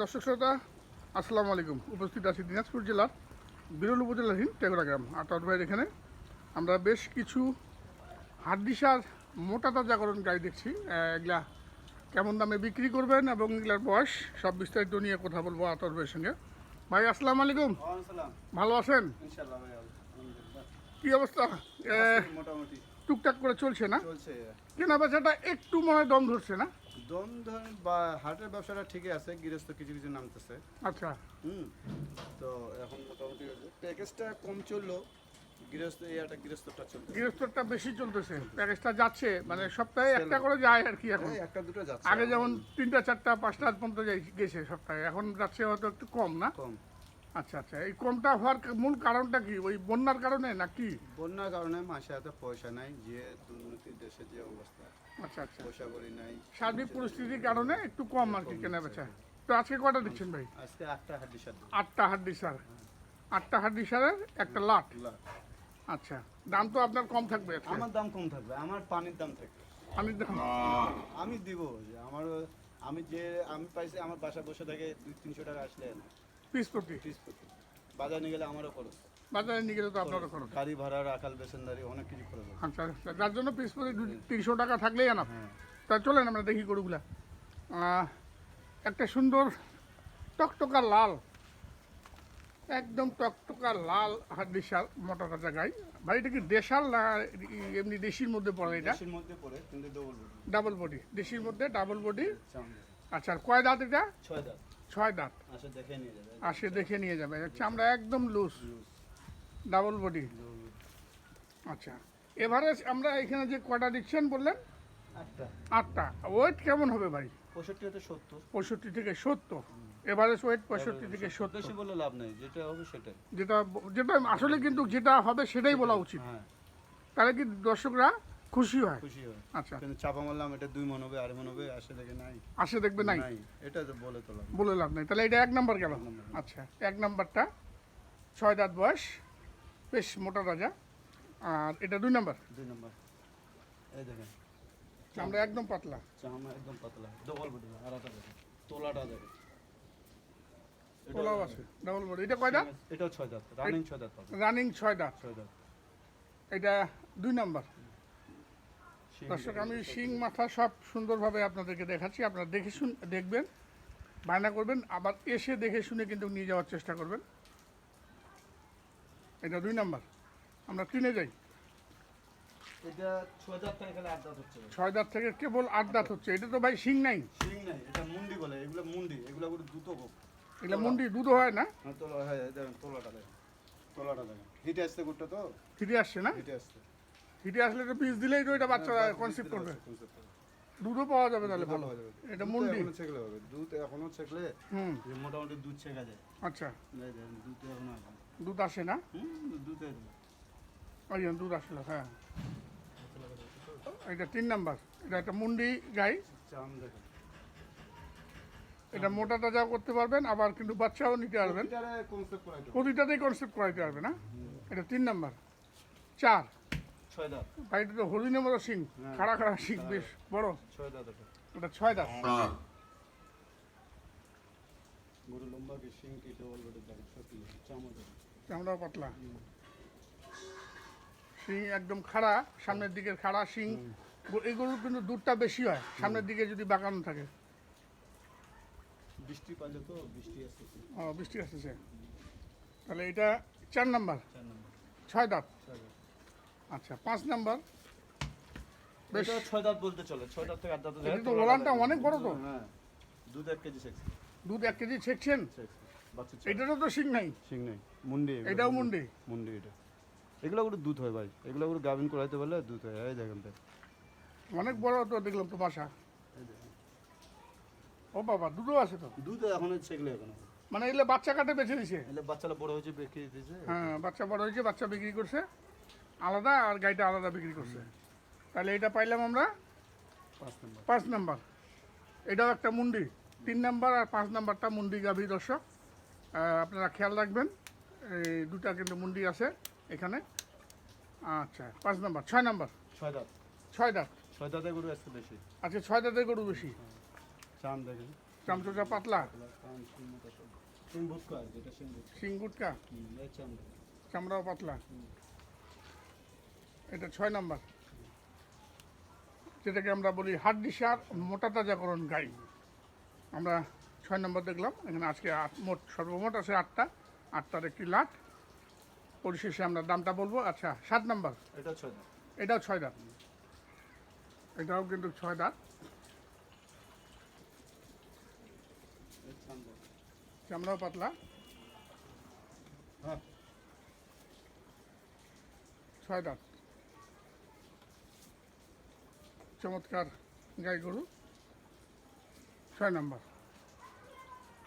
দর্শক শ্রোতা আসসালামু আলাইকুম। উপস্থিত আছি দিনাজপুর জেলার বিরল উপজেলাধীন টেগরা গ্রাম। আটাট ভাইয়ের এখানে আমরা বেশ কিছু হাড্ডিসার মোটা তাজাকরণ গাই দেখছি। এগুলা কেমন দামে বিক্রি করবেন এবং এগুলার বয়স সব বিস্তারিত নিয়ে কথা বলব আতর ভাইয়ের সঙ্গে। ভাই আসসালামু আলাইকুম। ভালো আছেন? কি অবস্থা? মোটামুটি। টুকটাক করে চলছে না? চলছে কেনা বেচাটা একটু মনে হয় দম ধরছে না? দম ধরেন বা হাটের ব্যবসাটা ঠিকই আছে গৃহস্থ কিছু কিছু নামতেছে। আচ্ছা। হুম তো এখন মোটামুটি প্যাকেজটা কম চলল গৃহস্থ একটা গৃহস্থটা চলছে গৃহস্থটা বেশি চলতেছে প্যাকেজটা যাচ্ছে মানে সপ্তাহে একটা করে যায় আর কি এখন। একটা দুটো যাচ্ছে। আগে যেমন তিনটা চারটা পাঁচটা পর্যন্ত যাই- গেছে সপ্তাহে এখন যাচ্ছে হয়তো একটু কম না? কম। আচ্ছা আচ্ছা এই কমটা হওয়ার মূল কারণটা কি? ওই বন্যার কারণে না কি? বন্যার কারণে মাসে হাতে পয়সা নাই যে দুর্নীতি দেশে যে অবস্থা। আচ্ছা আচ্ছা। করি নাই। সার্বিক পরিস্থিতির কারণে একটু কম আর কি কেনা বেচা। তো আজকে কটা দিচ্ছেন ভাই? আজকে আটটা হাড্ডি সার আটটা হাড্ডি সার। আটটা হাড্ডি সারের একটা লাট। আচ্ছা দাম তো আপনার কম থাকবে আমার দাম কম থাকবে আমার পানির দাম থাকবে। আমি দাম? আমি দিব যে আমার আমি যে আমি পাইছি আমার বাসা বসে থাকে দুই তিনশো টাকা আসলে পিস প্রতি? পিস প্রতি। বাজার নিয়ে গেলে আমারও খরচ। বাজারে নিয়ে গেলে তো আপনারও খরচ। গাড়ি ভাড়া রাখাল বেসেন্দারি অনেক কিছু খরচ। আচ্ছা আচ্ছা যার জন্য পিস প্রতি তিনশো টাকা থাকলেই আনা হ্যাঁ। তা চলেন আমরা দেখি গরুগুলা। একটা সুন্দর টকটকা লাল। একদম টকটকা লাল হাড্ডিসাল মোটা তাজা গাই। ভাই এটা কি দেশাল না এমনি দেশির মধ্যে পড়ে এটা? দেশের মধ্যে পড়ে কিন্তু ডবল বডি ডাবল বডি দেশির মধ্যে ডাবল বডি আচ্ছা আর কয় দাঁত এটা? ছয় দাঁত। ছয় দাঁত আসে দেখে নিয়ে যাবে। দেখে নিয়ে যাবে। চামড়া একদম লুজ ডাবল বডি আচ্ছা এভারেজ আমরা এখানে যে কটা দিচ্ছেন বললেন আটটা। ওয়েট কেমন হবে ভাই? পঁয়ষট্টি সত্তর। পঁয়ষট্টি থেকে সত্তর। এভারেজ ওয়েট পঁয়ষট্টি থেকে সত্তর। বেশি বলে লাভ নেই যেটা হবে সেটাই। যেটা যেটা আসলে কিন্তু যেটা হবে সেটাই বলা উচিত। হ্যাঁ। তাহলে কি দর্শকরা খুশি হয়? খুশি হয়। আচ্ছা। কিন্তু চাপা মারলাম এটা দুই মন হবে আড়াই মন হবে আসে দেখে নাই। আসে দেখবে নাই? এটা তো বলে তো লাভ বলে লাভ নাই। তাহলে এটা এক নাম্বার গেল। আচ্ছা এক নাম্বারটা। ছয় দাঁত বয়স বেশ মোটা রাজা। আর এটা দুই নাম্বার? দুই নম্বর। এই দেখেন। আমরা একদম পাতলা। চামড়া একদম পাতলা। ডবল বডি আড়াটা দেখেন। তোলাটা দেখেন। এটা- পোলাও আছে। ডাবল বডি এটা কয় দাঁত? এটাও ছয় দাঁত। রানিং ছয় দাঁত রানিং ছয় দাঁত। ছয় দাঁত। এটা দুই নাম্বার। দর্শক আমি শিং মাথা সব সুন্দরভাবে আপনাদেরকে দেখাচ্ছি। আপনারা দেখে শুন দেখবেন বায়না করবেন আবার এসে দেখে শুনে কিন্তু নিয়ে যাওয়ার চেষ্টা করবেন। এটা দুই নাম্বার। আমরা কিনে যাই। ছয় দাঁত থেকে কেবল আট দাঁত হচ্ছে। এটা তো ভাই শিং নাই। শিং নাই এটা মুন্ডি বলে এগুলো মুন্ডি এগুলো দুটো এগুলো মুন্ডি দুধ হয় না? হ্যাঁ তোলা হ্যাঁ তোলাটা দেখেন। তোলাটা দেখেন। হিটে আসছে গুড়টা তো? ফিরে আসছে না? হিটে আসছে। ফিরে আসলে তো পিস দিলেই তো এটা বাচ্চা কনসেপ্ট করবে। দুধও পাওয়া যাবে তাহলে ভালো। হয়ে যাবে। এটা মুন্ডি। ছেঁকলে হবে। দুধ এখনও ছেঁকলে হুম। মোটামুটি দুধ ছেঁকা যায়। আচ্ছা। দুধ এখনও দুধ আসে না? হুম দুধ ওই দুধ আসলো হ্যাঁ। এটা তিন নাম্বার। এটা একটা মুন্ডি গাই। এটা মোটা তাজাও করতে পারবেন আবার কিন্তু বাচ্চাও নিতে পারবেন। প্রতিটাতেই কনসেপ্ট করাইতে পারবে না? এটা তিন নাম্বার। চার। ছয় দাঁত। ভাই এটা তো হরিণের মতো সিং হ্যাঁ। খাড়া খাড়া সিং বেশ বড়। ছয় দাঁত ছয় দাঁত। গরু লম্বা কি শিং কি ডবল বডি দেখেন সত্যি চামড়া পাতলা। একদম খাড়া সামনের দিকের খাড়া সিং এগুলোর কিন্তু দুধটা বেশি হয় সামনের দিকে যদি বাঁকানো থাকে। বৃষ্টি পাইলে তো বৃষ্টি আসতেছে। ও বৃষ্টি আসতেছে। তাহলে এটা চার নাম্বার। চার নম্বর। ছয় দাঁত। ছয় দাঁত। আচ্ছা পাঁচ নাম্বার। বেশ। ছয় দাঁত বলতে চলে ছয় দাঁত থেকে আট দাঁত এটা তো ওলানটা অনেক বড় তো। হ্যাঁ দুধ এক কেজি শেখছে। দুধ এক কেজি ছেকছেন শেখছে বাচ্চা ছেলে। এটারও তো সিং নাই? শিং নেই মুন্ডি এগুলো। এটাও মুন্ডি? মুন্ডি এটা। এগুলো করে দুধ হয় ভাই এগুলো করে গাভিন করাইতে পারলে দুধ হয় এই দেখেন অনেক বড় তো দেখলাম তো বাসা। ও বাবা দুধও আছে তো? দুধ এখনও মানে এগুলো বাচ্চা কাটে বেছে দিছে এলে বাচ্চারা বড় হয়েছে বেঁকে দিয়েছে হ্যাঁ বাচ্চা বড় হয়েছে বাচ্চা বিক্রি করছে। আলাদা আর গাড়িটা আলাদা বিক্রি করছে। তাহলে এটা পাইলাম আমরা পাঁচ নম্বর। এটাও একটা মুন্ডি। তিন নাম্বার আর পাঁচ নাম্বারটা মুন্ডি গাভী দর্শক। আপনারা খেয়াল রাখবেন এই দুটা কিন্তু মুন্ডি আছে এখানে। আচ্ছা পাঁচ নাম্বার ছয় নাম্বার। ছয় দাঁত। ছয় দাঁত। ছয় দাঁতে গরু বেশি। আচ্ছা ছয় দাঁতের গরু বেশি? চাম দেখেন। চামচোচা পাতলা? সিংগুটকা চামড়াও পাতলা? এটা ছয় নাম্বার। যেটাকে আমরা বলি হাড্ডিসার মোটা তাজাকরণ গাই। আমরা ছয় নম্বর দেখলাম এখানে আজকে আট মোট সর্বমোট আছে আটটা। আটটার একটি লাট। পরিশেষে আমরা দামটা বলব। আচ্ছা সাত নাম্বার। এটা ছয় এটাও ছয় দাঁত। এটাও কিন্তু ছয় দাঁত। চামড়াও পাতলা। হ্যাঁ। ছয় দাঁত। চমৎকার গাই গরু। ছয় নম্বর।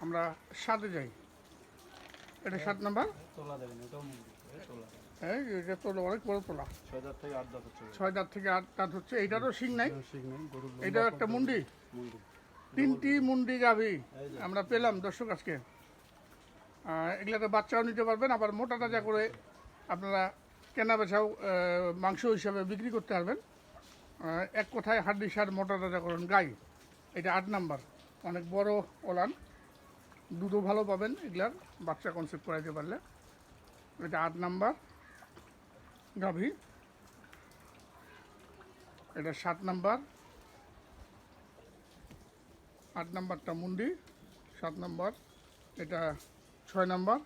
আমরা সাতে যাই। এটা সাত নম্বর? তোলা দেবেন এটাও মুরগি এই তোলা এই এটা তোলা অনেক বড় তোলা। ছয় দাঁত থেকে আট দাঁত হচ্ছে ছয় দাঁত থেকে আট দাঁত হচ্ছে এইটারও শিং নাই? এটাও একটা মুন্ডি? তিনটি মুন্ডি গাভি। আমরা পেলাম দর্শক আজকে। এগুলাতে বাচ্চাও নিতে পারবেন আবার মোটা তাজা করে আপনারা কেনা বেচাও মাংস হিসাবে বিক্রি করতে পারবেন। এক কোথায় হাড্ডি সার মোটা তাজা করুন, গাই। এটা আট নাম্বার। অনেক বড় ওলান। দুধও ভালো পাবেন এগুলার, বাচ্চা কনসেপ্ট করাইতে পারলে। এটা আট নাম্বার। গাভী। এটা সাত নাম্বার। আট নাম্বারটা মুন্ডি। সাত নাম্বার। এটা ছয় নাম্বার।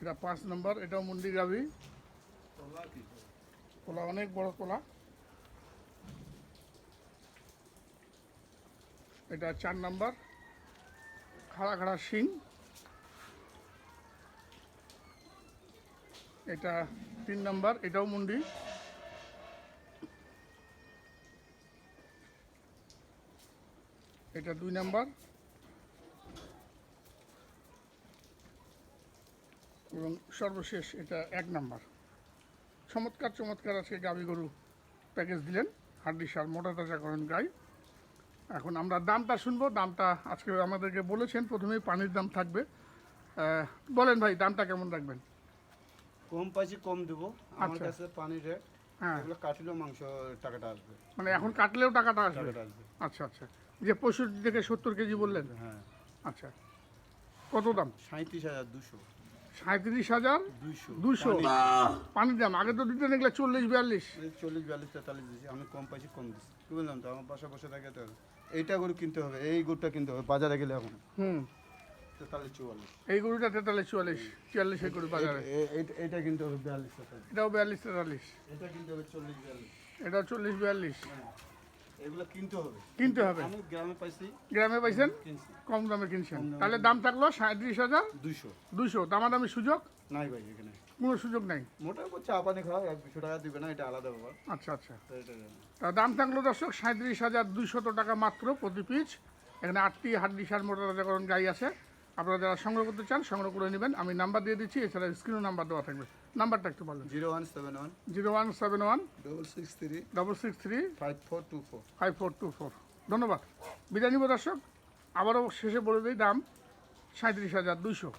এটা পাঁচ নাম্বার। এটাও মুন্ডি গাভি। তোলা কি তোলা অনেক বড় তোলা। এটা চার নাম্বার। খাড়া খাড়া শিং। এটা তিন নাম্বার, এটাও মুন্ডি। এটা দুই নাম্বার। এবং সর্বশেষ এটা এক নাম্বার। চমৎকার চমৎকার আজকে গাভী গরু প্যাকেজ দিলেন। হাড্ডি সার মোটা তাজা করেন গাই। এখন আমরা দামটা শুনব। দামটা আজকে আমাদেরকে বলেছেন প্রথমেই পানির দাম থাকবে। বলেন ভাই দামটা কেমন রাখবেন? কম পাইছি কম দেবো। আমার আচ্ছা। কাছে পানির রেট হ্যাঁ। এগুলো কাটিলেও মাংস টাকাটা আসবে। মানে এখন কাটলেও টাকাটা আসবে? টাকাটা আসবে। আচ্ছা আচ্ছা। যে পঁয়ষট্টি থেকে সত্তর কেজি বললেন? হ্যাঁ। আচ্ছা। কত দাম? সাঁত্রিশ হাজার দুশো। সাঁত্রিশ হাজার দুশো পানির দাম। আগে তো দিতেন এগুলো চল্লিশ বিয়াল্লিশ। চল্লিশ বিয়াল্লিশ তেতাল্লিশ দিয়েছি আমি কম পাইছি কম দিচ্ছি কি বললাম তো আমার বাসা বসে থাকে তো। এইটা গরু কিনতে হবে এই গরুটা কিনতে হবে বাজারে গেলে এখন হুম। তেতাল্লিশ চুয়াল্লিশ। এই গরুটা তেতাল্লিশ চুয়াল্লিশ। চুয়াল্লিশ এই গরু বাজারে। এ- এ- এইটা কিনতে হবে বিয়াল্লিশ তেতাল্লিশ। এটাও বিয়াল্লিশ তেতাল্লিশ। এটা কিনতে হবে চল্লিশ বিয়াল্লিশ। এটাও চল্লিশ বিয়াল্লিশ। হ্যাঁ। এগুলো কিনতে হবে। কিনতে হবে। আমি গ্রামে পাইছি। গ্রামে পাইছেন? কম দামে কিনছেন। তাহলে দাম থাকল সাঁত্রিশ হাজার? দুইশো। দুইশো। দামাদামি সুযোগ? নাই ভাই এখানে। কোনো সুযোগ নাই? মোটা খাওয়া এক দুশো টাকা দিবে না এটা আলাদা ব্যাপার। আচ্ছা আচ্ছা। তো দাম থাকল দর্শক সাঁত্রিশ হাজার দুইশত টাকা মাত্র প্রতি পিস এখানে আটটি হাড্ডি সার মোটর গাড়ি আছে। আপনারা যারা সংগ্রহ করতে চান সংগ্রহ করে নেবেন। আমি নাম্বার দিয়ে দিচ্ছি এছাড়া স্ক্রিনও নাম্বার দেওয়া থাকবে। নাম্বারটা একটু বলেন। Zero one seven one zero one seven one double six three double six three five four two four five four two four ধন্যবাদ। বিদায় নিব দর্শক। আবারও শেষে বলে দিই দাম সাঁত্রিশ হাজার দুইশো।